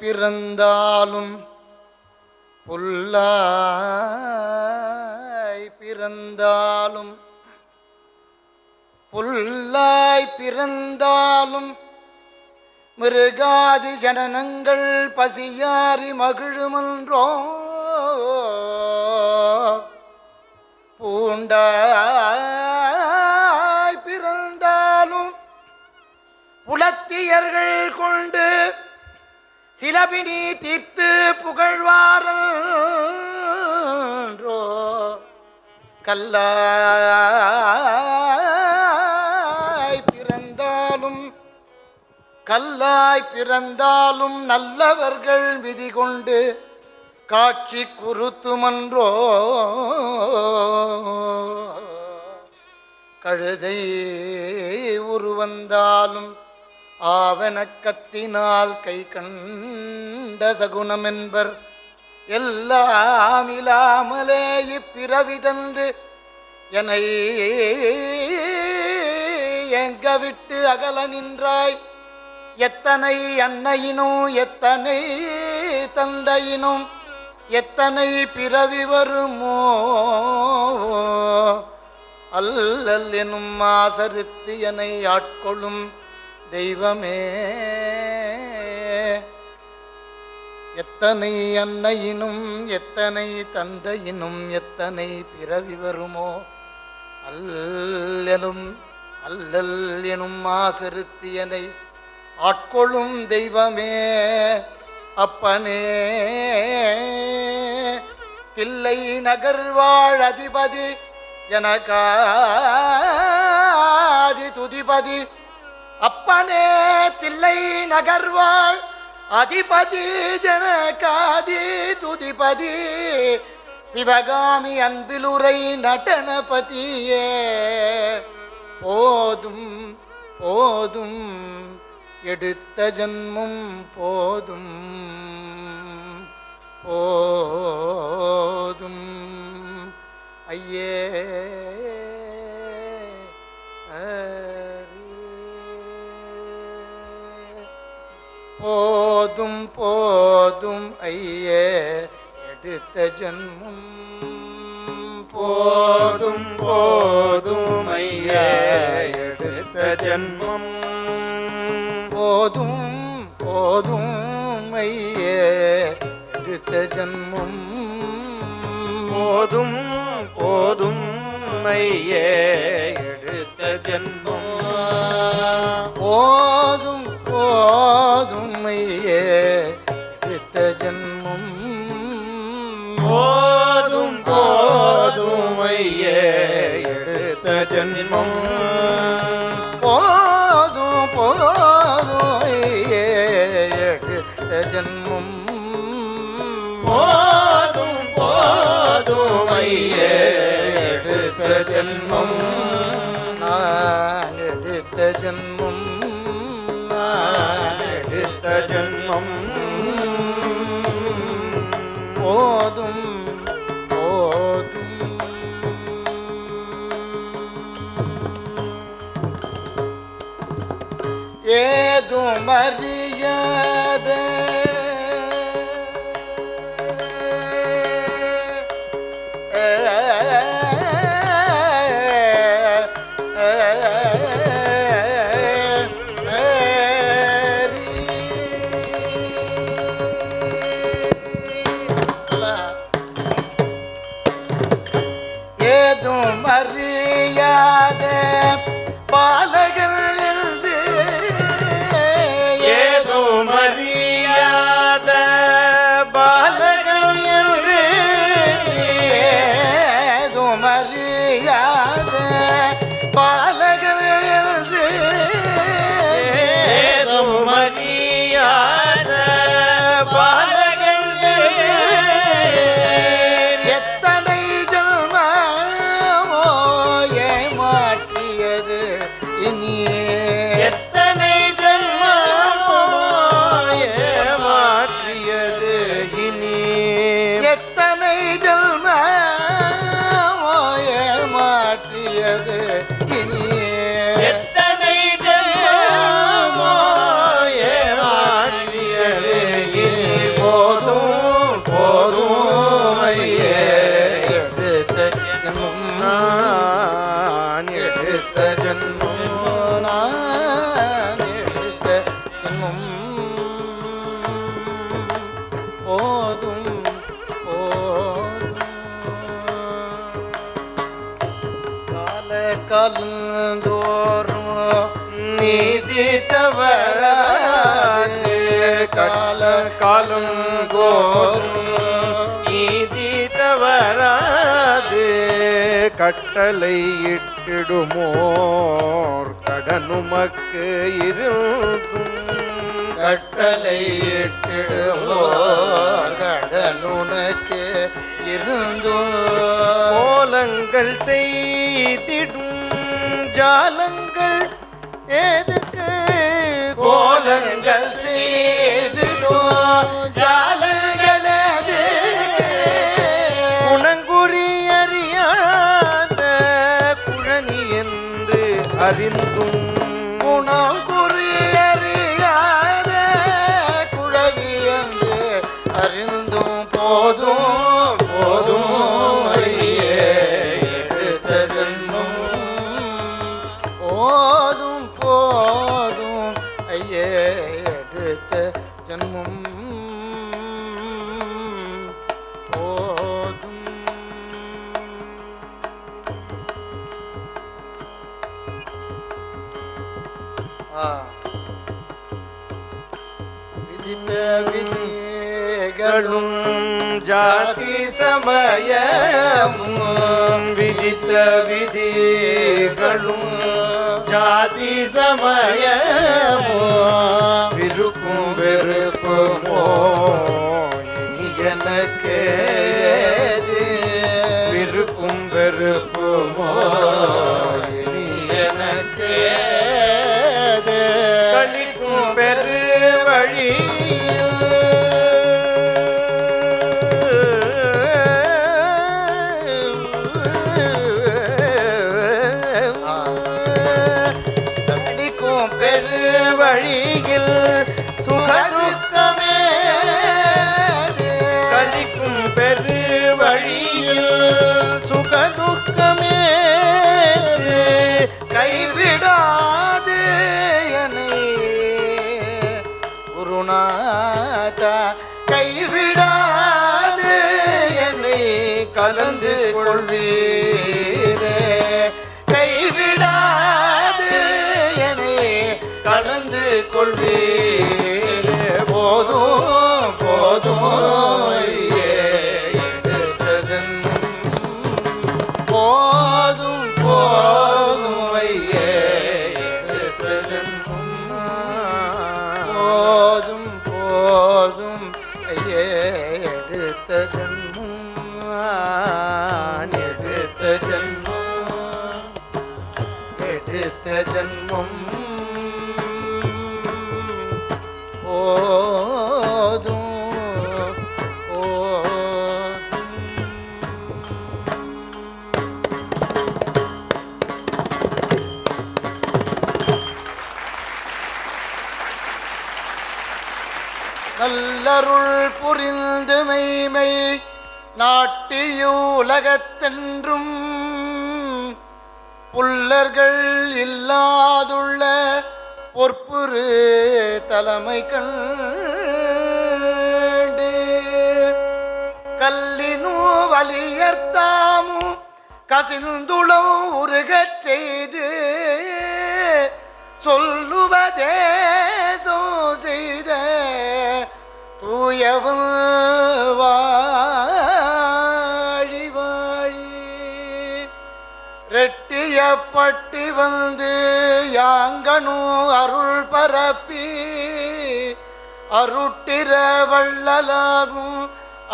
பிறந்தாலும் புல்லாய் பிறந்தாலும் புல்லாய் பிறந்தாலும் மிருகாதி ஜனனங்கள் பசியாரி மகிழுமன்றோம் சிலபினி தீர்த்து புகழ்வாரோ கல்லாய் பிறந்தாலும் கல்லாய் பிறந்தாலும் நல்லவர்கள் விதி கொண்டு காட்சி குருத்துமன்றோ. கழுதை உருவந்தாலும் ஆவணக்கத்தினால் கை கண்ட சகுணமென்பர் என்பர் எல்லாம் இல்லாமலே இப்பிறவி தந்து என்னை எங்க விட்டு அகல நின்றாய். எத்தனை அன்னையினும் எத்தனை தந்தையினும் எத்தனை பிறவி வருமோ? அல்லல் எனும் ஆசரித்து என்னை ஆட்கொள்ளும். தெய்வமே. எத்தனை அன்னையினும் எத்தனை தந்தையினும் எத்தனை பிறவி வருமோ. அல்லலும் அல்லல் எனும் ஆசருத்தியனை ஆட்கொள்ளும் தெய்வமே. அப்பனே தில்லை நகர்வாழ் அதிபதி எனக்காதி துதிபதி அப்பனே தில்லை நகர்வாள் அதிபதி ஜனகாதி துதிபதி. சிவகாமி அன்பிலுரை நடனபதியே. போதும் போதும் எடுத்த ஜன்மும் போதும். போ கையே எடுத்த ஜன்மும் போதும் போதும் ஐயா. எடுத்த ஜன்மம் போதும் போதும் ஐயே. எடுத்த ஜன்மம் போதும் போதும் ஐயே. எடுத்த ஜன்மம் போதும் போதும் ஐயே. ஜன்மம் போதும் போதும் ஐயே எடுத்த ஜன்மம் போதும் போதும் ஐயே எடுத்த ஜன்மம் அறியாத கட்டளை இட்டிடுமோர் கடனுமக்கு இருக்கும் கட்டளை இட்டிடுமோர் கடனுனக்கு இருந்தும் கோலங்கள் செய்திடும் ஜாலங்கள் அறிந்தும் குணம் ஆ. விதித்த விதிகளும் களும் ஜாதி சமயமும் விதித்த விதிகளும் ஜாதி சமயமும் விருப்பும் வெறுப்புமோ இனி துக்கமே கைவிடாது என்னை. குருநாதா கைவிடாது என்னை கலந்து கொள்வீரே. கைவிடாது என்னை கலந்து கொள்வீரே. போதும் போதும் நல்லருள் புரிந்து மெய்மை நாட்டியூலகத்தென்றும் புல்லர்கள் இல்லாதுள்ள பொற்புரு தலைமை கண்டு. கல்லினு வலியர்த்தாமும் கசிந்துளம் உருகச் செய்து சொல்லுவதேசோ செய்த உயவும் வாழி வாழி ரெட்டியப்பட்டி வந்து யாங்கனும் அருள் பரப்பி அருட்டிர வள்ளலாகும்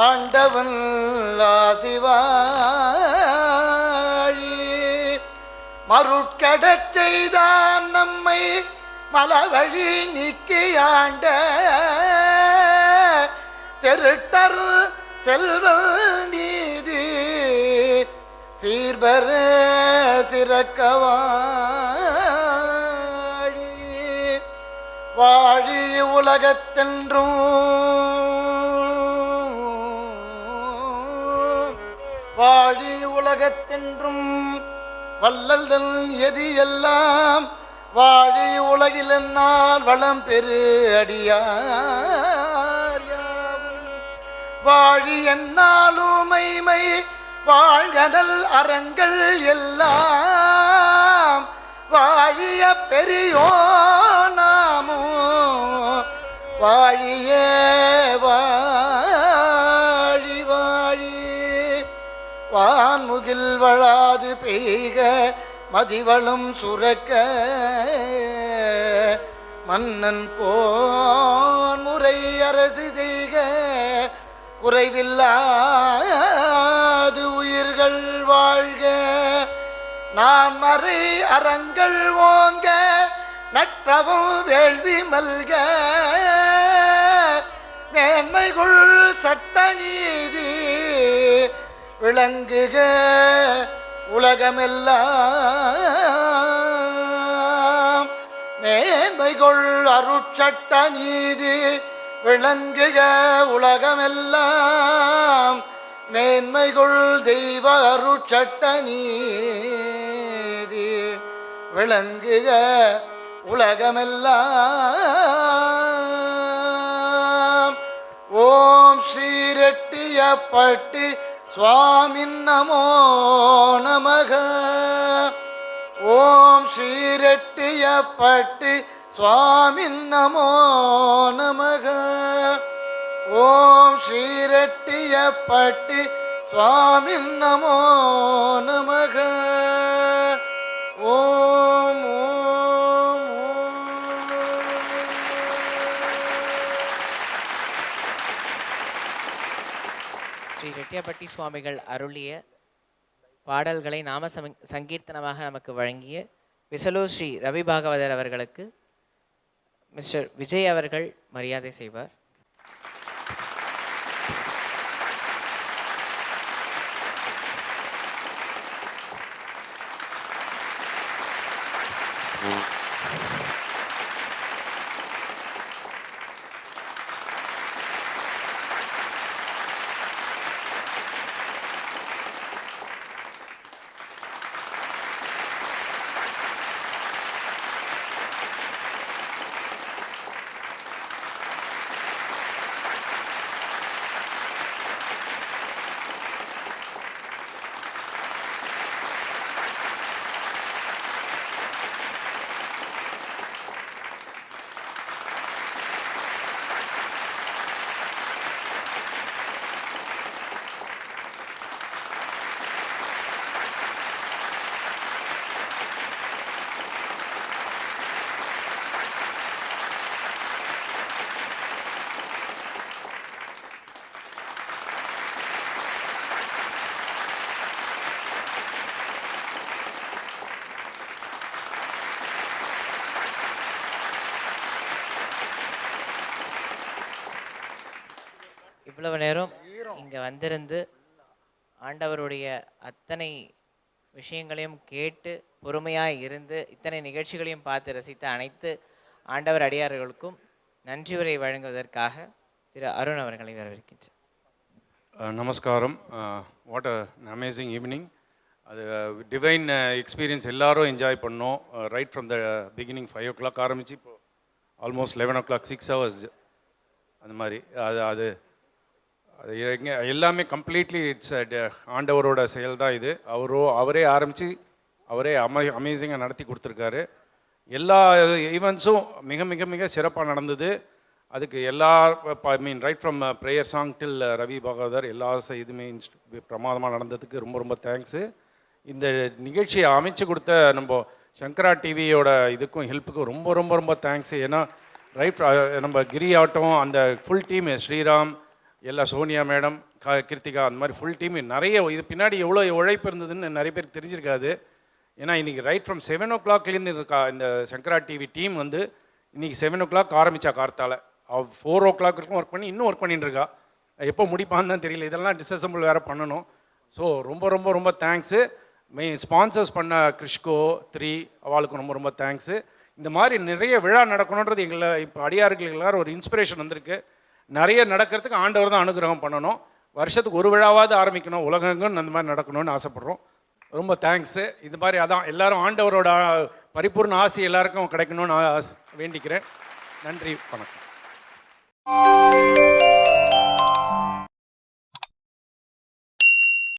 ஆண்டவன் ஆசிவாழி. மருட்கடச் செய்தான் நம்மை மலவழி நீக்கியாண்ட தெருட்டரு செல்வீதி நீதி சீர்பர சிறக்கவாழி. வாழி உலகத்தென்றும் வாழி உலகத்தென்றும் வல்லல்தல் எதி எல்லாம் வாழி உலகில் என்னால் வளம் பெரு அடியார். வாழி என்னாலுமைமை வாழ்கடல் அறங்கள் எல்லாம். வாழிய பெரியோ நாமோ வாழியே வாழி வாழி. வான்முகில் வளாது பெய்க மதிவளம் சுரக்க. மன்னன் கோன் முறை அரசு செய்க குறைவில்லாது உயிர்கள் வாழ்க. நாம் மறை அறங்கள் ஓங்க நற்றவும் வேள்வி மல்க. மேன்மைகுள் சட்ட நீதி விளங்குக. உலகமெல்லாம் மேன்மைகொள் அருட்சட்ட நீதி விளங்குக உலகமெல்லாம் மேன்மைகுள் தெய்வ அருட்சட்ட நீதி. விளங்குக உலகமெல்லாம் ஓம் ஸ்ரீரெட்டியப்பட்டி சுவாமின் நமோ நமக. ஓம் ஸ்ரீரெட்டியப்பட்டி சுவாமின் நமோ நமக. ஓம் ஸ்ரீரட்டியப்பட்டி சுவாமின் நமோ நமக. ஓம் ஓம் ஸ்ரீ ரெட்டியப்பட்டி சுவாமிகள் அருளிய பாடல்களை நாம சங்கீர்த்தனமாக நமக்கு வழங்கிய விசலூர் ஸ்ரீ ரவி பாகவதர் அவர்களுக்கு மிஸ்டர் விஜய் அவர்கள் மரியாதை செய்வார். இவ்வளவு நேரம் இங்க வந்திருந்து ஆண்டவருடைய அத்தனை விஷயங்களையும் கேட்டு பொறுமையாக இருந்து இத்தனை நிகழ்ச்சிகளையும் பார்த்து ரசித்த அனைத்து ஆண்டவர் அடியார்களுக்கும் நன்றி உரை வழங்குவதற்காக திரு அருண் அவர்களை வரவேற்கின்றேன். நமஸ்காரம். வாட் அ அமேசிங் ஈவினிங் அது டிவைன் எக்ஸ்பீரியன்ஸ் எல்லாரும் என்ஜாய் பண்ணோம். Right from the beginning five o'clock ஆரம்பிச்சு இப்போ almost eleven o'clock six hours அந்த மாதிரி. அது அது எங்கே எல்லாமே கம்ப்ளீட்லி இட்ஸ் uh, ஆண்டவரோட செயல் தான் இது. அவரோ அவரே ஆரம்பித்து அவரே அமை அமேசிங்காக நடத்தி கொடுத்துருக்காரு. எல்லா ஈவெண்ட்ஸும் மிக மிக மிக சிறப்பாக நடந்தது. அதுக்கு எல்லா I mean right from prayer song till Ravi Bhagavathar எல்லா ச- இதுவுமே பிரமாதமாக நடந்ததுக்கு ரொம்ப ரொம்ப தேங்க்ஸு இந்த நிகழ்ச்சியை அமைச்சு கொடுத்த நம்ம சங்கரா டிவியோட இதுக்கும் ஹெல்ப்புக்கும் ரொம்ப ரொம்ப ரொம்ப தேங்க்ஸ் ஏன்னா ரைட் uh, நம்ம கிரி ஆட்டம் அந்த ஃபுல் டீம் ஸ்ரீராம் எல்லா சோனியா மேடம் க கிருத்திகா அந்த மாதிரி ஃபுல் டீம் நிறைய இது பின்னாடி எவ்வளோ உழைப்பு இருந்ததுன்னு நிறைய பேருக்கு தெரிஞ்சிருக்காது. ஏன்னா இன்றைக்கி ரைட் ஃப்ரம் செவன் ஓ கிளாக்லேருந்து இருக்கா இந்த சங்கரா டிவி டீம் வந்து இன்றைக்கி செவன் ஓ கிளாக் ஆரம்பித்தா கார்த்தால. அவள் ஃபோர் ஓ கிளாக் வரைக்கும் ஒர்க் பண்ணி இன்னும் ஒர்க் பண்ணிட்டு இருக்கா. எப்போ முடிப்பான்னு தான் தெரியல. இதெல்லாம் டிஸ்அசம்பிள் வேறு பண்ணணும். ஸோ ரொம்ப ரொம்ப ரொம்ப தேங்க்ஸு மெயின் ஸ்பான்சர்ஸ் பண்ண கிறிஷ்கோ த்ரீ அவளுக்கும் ரொம்ப ரொம்ப தேங்க்ஸு இந்த மாதிரி நிறைய விழா நடக்கணுன்றது எங்களை இப்போ அடியார்கள் எல்லாரும் ஒரு இன்ஸ்பிரேஷன் வந்திருக்கு. நிறைய நடக்கிறதுக்கு ஆண்டவர் தான் அனுகிரகம் பண்ணணும். வருஷத்துக்கு ஒரு விழாவாவது ஆரம்பிக்கணும். உலகங்கும் அந்த மாதிரி நடக்கணும்னு ஆசைப்பட்றோம். ரொம்ப தேங்க்ஸு இது மாதிரி அதான் எல்லாரும் ஆண்டவரோட பரிபூர்ண ஆசை எல்லாருக்கும் கிடைக்கணும்னு ஆசை- வேண்டிக்கிறேன். நன்றி. வணக்கம்.